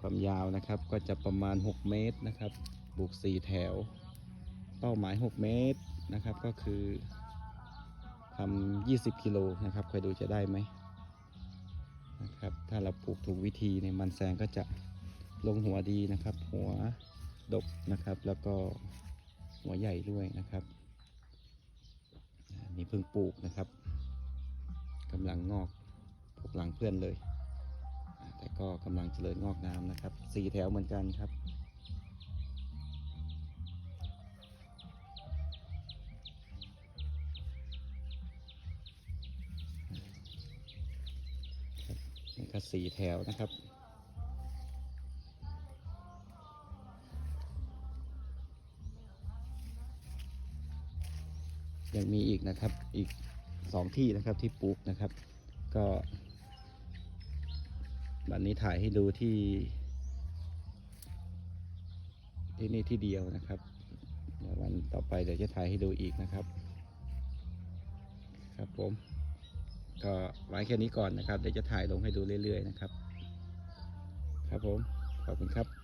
ความยาวนะครับก็จะประมาณ 6 เมตรนะครับปลูก4 แถว เป้าหมาย 6 เมตรนะครับก็คือทำ20 กิโลนะครับใคอยดูจะได้ไหมนะครับถ้าเราปลูกถูกวิธีเนี่ยมันแซงก็จะลงหัวดีนะครับ หัวดกนะครับแล้วก็หัวใหญ่ด้วยนะครับนี่เพิ่งปลูกนะครับกำลังงอกปลูกหลังเพื่อนเลย แต่ก็กำลังเจริญงอกงามนะครับสี่แถวเหมือนกันครับนี่ก็สี่แถวนะครับยังมีอีกนะครับอีกสองที่นะครับที่ปลูกนะครับ ก็ วันนี้ถ่ายให้ดูที่ ที่นี่ที่เดียวนะครับเดี๋ยววันต่อไปเดี๋ยวจะถ่ายให้ดูอีกนะครับ ครับผม ก็ไว้แค่นี้ก่อนนะครับเดี๋ยวจะถ่ายลงให้ดูเรื่อยๆนะครับ ครับผมขอบคุณครับ